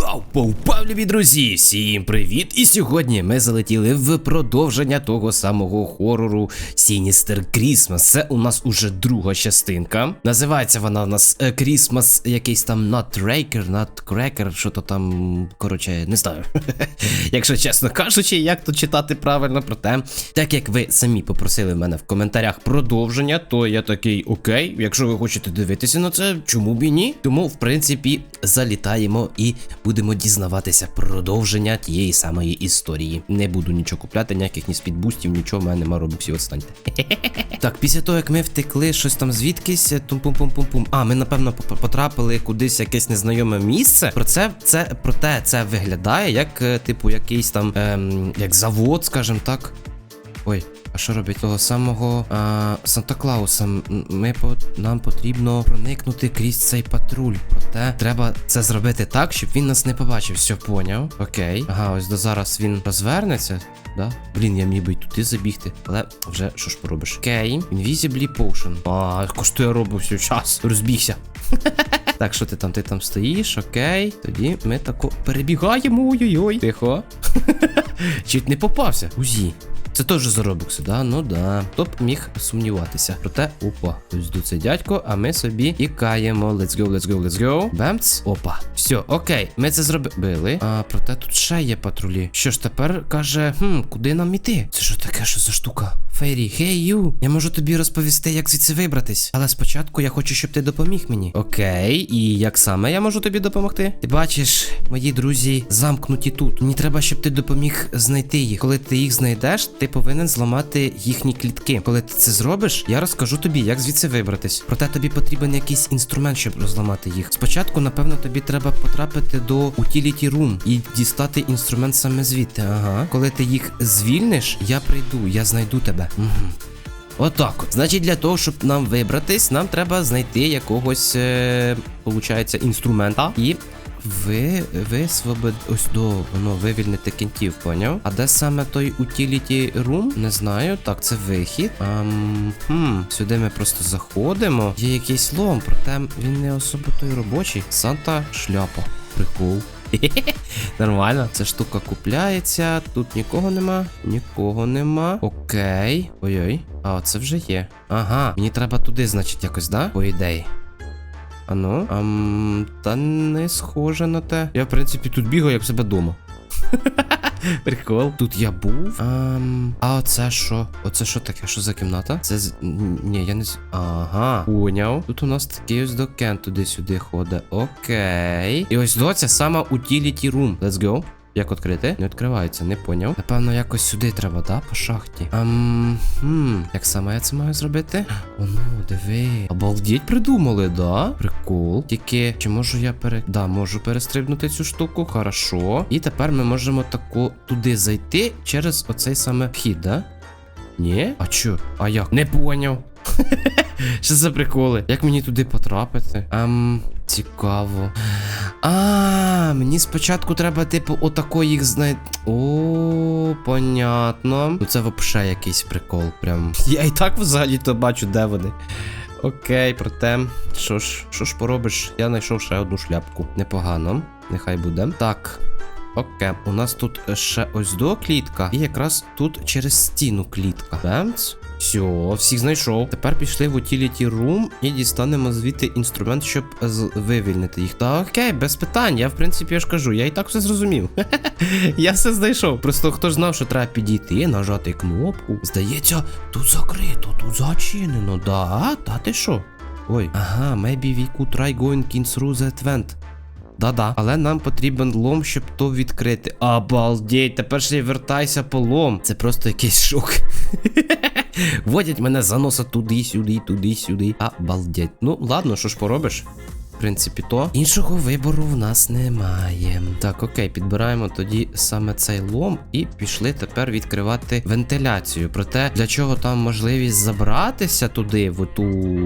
Вау, повпавлюві друзі! Всім привіт! І сьогодні ми залетіли в продовження того самого хорору Sinister Christmas. Це у нас уже друга частинка. Називається вона у нас е, Christmas якийсь там Nutcracker, Nutcracker, що то там, коротше, не знаю. Якщо чесно кажучи, як тут читати правильно, проте, так як ви самі попросили в мене в коментарях продовження, то я такий окей, якщо ви хочете дивитися на це, чому б і ні? Тому, в принципі, залітаємо і будемо дізнаватися продовження тієї самої історії. Не буду нічого купляти, ніяких ні спідбустів, нічого, в мене нема робоксів, відстаньте. Так, після того, як ми втекли щось там звідкись, тум-пум-пум-пум-пум. А, ми напевно потрапили кудись якесь незнайоме місце. Про це, це проте це виглядає як, е, типу, якийсь там ем, як завод, скажімо так. Ой, а що робить того самого а, Санта Клауса? Ми по нам потрібно проникнути крізь цей патруль. Проте треба це зробити так, щоб він нас не побачив. Все поняв. Окей. Ага, ось до зараз він розвернеться. Да? Блін, я міг би туди забігти. Але вже що ж поробиш? Окей. Invisibly Potion. А, коштує робив всю час. Розбігся. Так, що ти там? Ти там стоїш, окей. Тоді ми тако перебігаємо. Ой-ой-ой. Тихо. Чуть не попався. Узі. Це теж заробокси, да? Ну да. Хто б міг сумніватися. Проте, опа, ось до цей дядько, а ми собі тікаємо. Let's go, let's go, let's go. Бемц. Опа. Все, окей. Ми це зробили. А проте тут ще є патрулі. Що ж тепер каже, хм, куди нам іти? Це що таке, що за штука? Фейрі, хей ю, я можу тобі розповісти, як звідси вибратись. Але спочатку я хочу, щоб ти допоміг мені. Окей, і як саме я можу тобі допомогти? Ти бачиш, мої друзі замкнуті тут. Мені треба, щоб ти допоміг знайти їх. Коли ти їх знайдеш, ти повинен зламати їхні клітки. Коли ти це зробиш, я розкажу тобі, як звідси вибратись. Проте тобі потрібен якийсь інструмент, щоб розламати їх. Спочатку, напевно, тобі треба потрапити до Utility Room і дістати інструмент саме звідти. Ага. Коли ти їх звільниш, я прийду, я знайду тебе. Угу. Отак от. Значить, для того, щоб нам вибратись, нам треба знайти якогось, е, інструмента і. Ви висвобод... ось до воно вивільнити кінтів, поняв? А де саме той utility room? Не знаю. Так, це вихід. Ам, хм, сюди ми просто заходимо. Є якийсь лом, проте він не особо той робочий. Санта шляпа. Прикол. Нормально. Ця штука купляється. Тут нікого нема. Нікого нема. Окей. Ой-ой. А, це вже є. Ага. Мені треба туди, значить, якось, да? По ідеї. Ану, ам, та не схоже на те. Я, в принципі, тут бігаю, як в себе дома. Прикол. Тут я був. Ам, а оце що? Оце що таке? Що за кімната? Це з. Ні, я не з. Ага. Поняв. Тут у нас такий ось докен туди-сюди ходить. Окей. І ось до це сама утіліті рум. Let's go. Як відкрити? Не відкривається, не поняв. Напевно, якось сюди треба, да? По шахті. Ам, хм, як саме я це маю зробити? О, ну, диви. Обалдіть придумали, да? Прикол. Тільки чи можу я пере. Да, можу перестрибнути цю штуку, хорошо. І тепер ми можемо тако туди зайти через оцей саме вхід, да? Ні? А чо? А як? Не поняв. Що за приколи? Як мені туди потрапити? Ам, цікаво. А, мені спочатку треба, типу, отако їх знайти. О, понятно. Ну це взагалі якийсь прикол. Прям. Я і так взагалі то бачу, де вони. Окей, проте, що ж, що ж поробиш? Я знайшов ще одну шляпку. Непогано. Нехай буде. Так. Окей, у нас тут ще ось до клітка, і якраз тут через стіну клітка. Бемц. Все, всіх знайшов. Тепер пішли в Utility Room і дістанемо звідти інструмент, щоб вивільнити їх. Та окей, без питань. Я, в принципі, я ж кажу, я і так все зрозумів. я все знайшов. Просто хто ж знав, що треба підійти, нажати кнопку. Здається, тут закрито, тут зачинено. Да, та ти що? Ой, ага, maybe we could try going in through that vent. Да-да, але нам потрібен лом, щоб то відкрити. Обалдеть, тепер ще й вертайся по лом. Це просто якийсь шок. Водять мене за носа туди-сюди, туди-сюди. Обалдеть. Ну, ладно, що ж поробиш? Принципі, то іншого вибору в нас немає. Так, окей, підбираємо тоді саме цей лом і пішли тепер відкривати вентиляцію. Проте для чого там можливість забратися туди, в ту,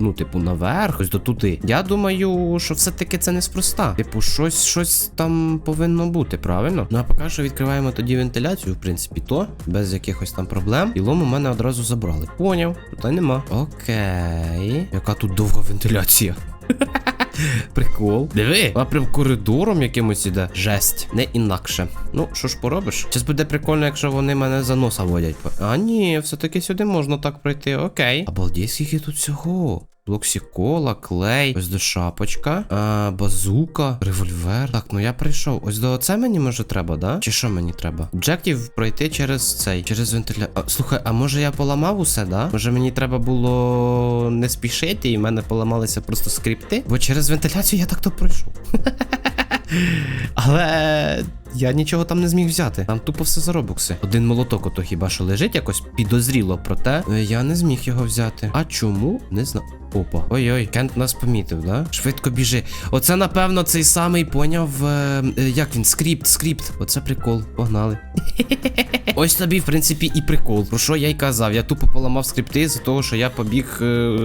ну, типу, наверх, ось до туди. Я думаю, що все-таки це неспроста. Типу, щось, щось там повинно бути, правильно? Ну а поки що відкриваємо тоді вентиляцію, в принципі, то без якихось там проблем. І лом у мене одразу забрали. Поняв, питань нема. Окей. Яка тут довга вентиляція? Прикол. Диви, вона прям коридором якимось іде. Жесть, не інакше. Ну, що ж поробиш? Зараз буде прикольно, якщо вони мене за носа водять. А ні, все-таки сюди можна так пройти, окей. Обалдеть, скільки тут всього. Блоксікола, клей, ось до шапочка, а, базука, револьвер. Так, ну я прийшов. Ось до оце мені може треба, да? Чи що мені треба? Об'єктів пройти через цей, через вентиля. А, слухай, а може я поламав усе, да? Може мені треба було не спішити, і в мене поламалися просто скрипти? Бо через вентиляцію я так то пройшов. Але я нічого там не зміг взяти. Там тупо все за робокси. Один молоток ото хіба що лежить якось підозріло, проте е, я не зміг його взяти. А чому? Не знаю. Опа. Ой-ой, Кент нас помітив, да? Швидко біжи. Оце, напевно, цей самий поняв. Е, е, як він? Скрипт, скрипт. Оце прикол. Погнали. Ось тобі, в принципі, і прикол. Про що я й казав. Я тупо поламав скрипти з того, що я побіг е,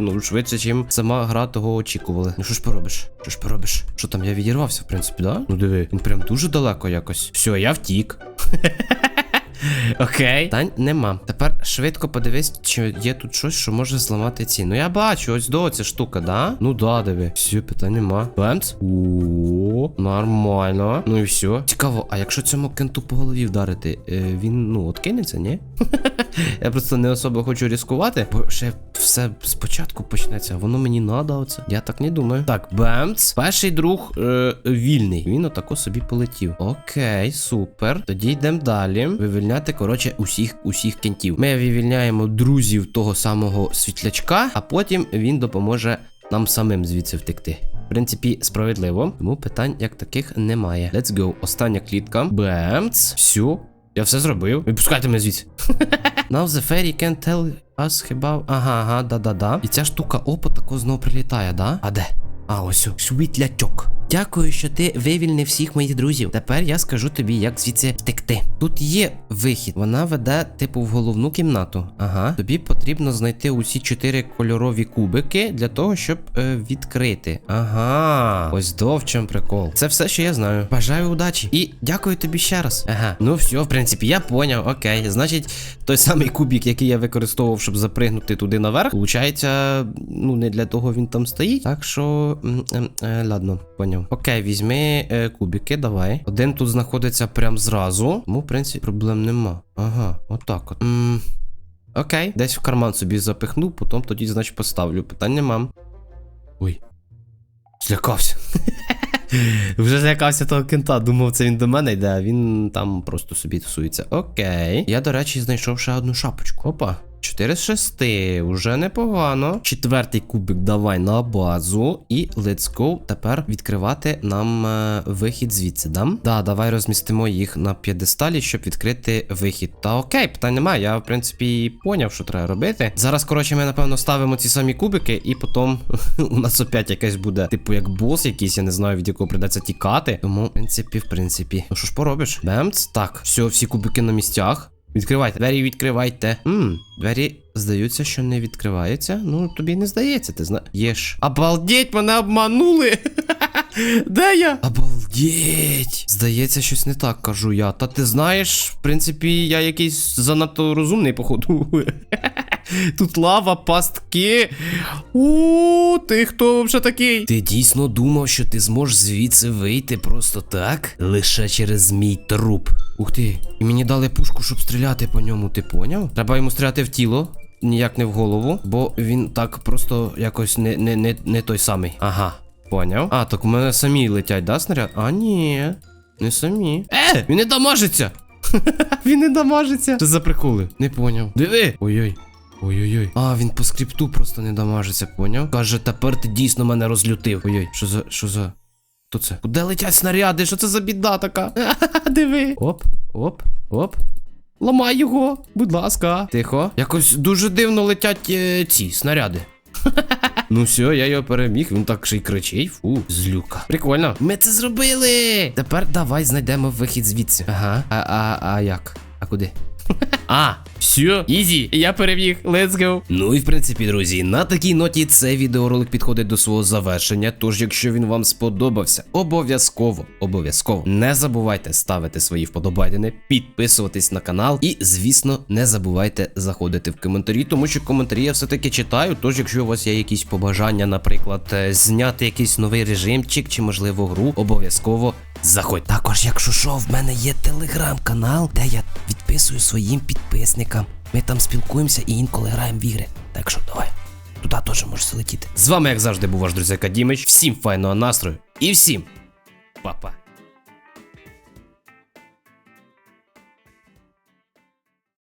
ну, швидше, чим сама гра того очікували. Ну що ж поробиш? Що ж поробиш? Що там, я відірвався, в принципі, да? Ну диви, він прям дуже далеко якось. Все, я втік. Окей. Та нема. Тепер швидко подивись, чи є тут щось, що може зламати ці. Ну я бачу, ось до ця штука, да? Ну да, диви. Все, питань нема. Бемц. Нормально. Ну і все. Цікаво, а якщо цьому кенту по голові вдарити, е, він, ну, откинеться, ні? Я просто не особо хочу ризикувати, бо ще все спочатку почнеться. Воно мені надо оце. Я так не думаю. Так, бемц. Перший друг е, вільний. Він отако собі полетів. Окей, супер. Тоді йдемо далі. Вивільняти, коротше, усіх усіх кентів. Ми вивільняємо друзів того самого світлячка, а потім він допоможе нам самим звідси втекти. Принципі, справедливо, тому питань як таких немає. Let's go. Остання клітка. Бемц. Всю. Я все зробив. Випускайте мене звідси. Now the fairy can tell us хіба. Ага, ага, да-да-да. І ця штука опа тако знову прилітає, да? А де? А, ось світлячок. Дякую, що ти вивільнив всіх моїх друзів. Тепер я скажу тобі, як звідси втекти. Тут є вихід. Вона веде, типу, в головну кімнату. Ага. Тобі потрібно знайти усі чотири кольорові кубики для того, щоб е, відкрити. Ага. Ось до в чому прикол. Це все, що я знаю. Бажаю удачі. І дякую тобі ще раз. Ага. Ну все, в принципі, я поняв. Окей. Значить, той самий кубик, який я використовував, щоб запригнути туди наверх, получається, ну не для того він там стоїть. Так що. е, ладно, поняв. Окей, візьми е, кубики, давай. Один тут знаходиться прям зразу. Тому, в принципі, проблем нема. Ага, отак от. М, окей, десь в карман собі запихнув, потім тоді, значить, поставлю. Питань нема. Ой. Злякався. Вже злякався того кента, думав, це він до мене йде, а він там просто собі тусується. Окей. Я, до речі, знайшов ще одну шапочку. Опа. 4 з 6, уже непогано. Четвертий кубик давай на базу. І let's go. Тепер відкривати нам е, вихід звідси, да? Да, давай розмістимо їх на п'єдесталі, щоб відкрити вихід. Та окей, питань немає. Я, в принципі, поняв, що треба робити. Зараз, коротше, ми, напевно, ставимо ці самі кубики, і потім у нас опять якась буде, типу, як бос якийсь, я не знаю, від якого придеться тікати. Тому, в принципі, в принципі. Ну що ж поробиш? Бемц. Так, все, всі кубики на місцях. Відкривайте, двері відкривайте. Мм, двері здаються, що не відкриваються. Ну, тобі не здається, ти знаєш. Обалдеть, мене обманули! Де я? Обалдеть! Здається, щось не так кажу я. Та ти знаєш, в принципі, я якийсь занадто розумний, походу. Тут лава, пастки. У, ти хто вже такий? Ти дійсно думав, що ти зможеш звідси вийти просто так? Лише через мій труп. Ух ти, і мені дали пушку, щоб стріляти по ньому, ти поняв? Треба йому стріляти в тіло. Ніяк не в голову, бо він так просто якось не, не, не, не той самий. Ага, поняв. А, так у мене самі летять, да, снаряд? А, ні, не самі. Е, він не дамажиться! він не дамажиться. Що за приколи? Не поняв. Диви! Ой-ой. Ой-ой-ой. А, він по скрипту просто не дамажиться, поняв? Каже, тепер ти дійсно мене розлютив. Ой-ой, що за. що за. Хто це? Куди летять снаряди? Що це за біда така? Диви. Оп, оп, оп. Ламай його, будь ласка. Тихо. Якось дуже дивно летять е, ці снаряди. Ну все, я його переміг, він так ще й кричить. Фу, злюка. Прикольно. Ми це зробили. Тепер давай знайдемо вихід звідси. Ага. А, а, а як? А куди? А, все, ізі, я переміг, let's go. Ну і в принципі, друзі, на такій ноті цей відеоролик підходить до свого завершення. Тож, якщо він вам сподобався, обов'язково, обов'язково не забувайте ставити свої вподобайдени, підписуватись на канал і, звісно, не забувайте заходити в коментарі, тому що коментарі я все-таки читаю. Тож, якщо у вас є якісь побажання, наприклад, е, зняти якийсь новий режимчик чи, можливо, гру, обов'язково заходь. Також, якщо що, в мене є телеграм-канал, де я відписую своїм підписникам. Ми там спілкуємося і інколи граємо в ігри. Так що давай. Туди теж можеш залетіти. З вами, як завжди, був ваш друзяка Дімич. Всім файного настрою і всім па-па.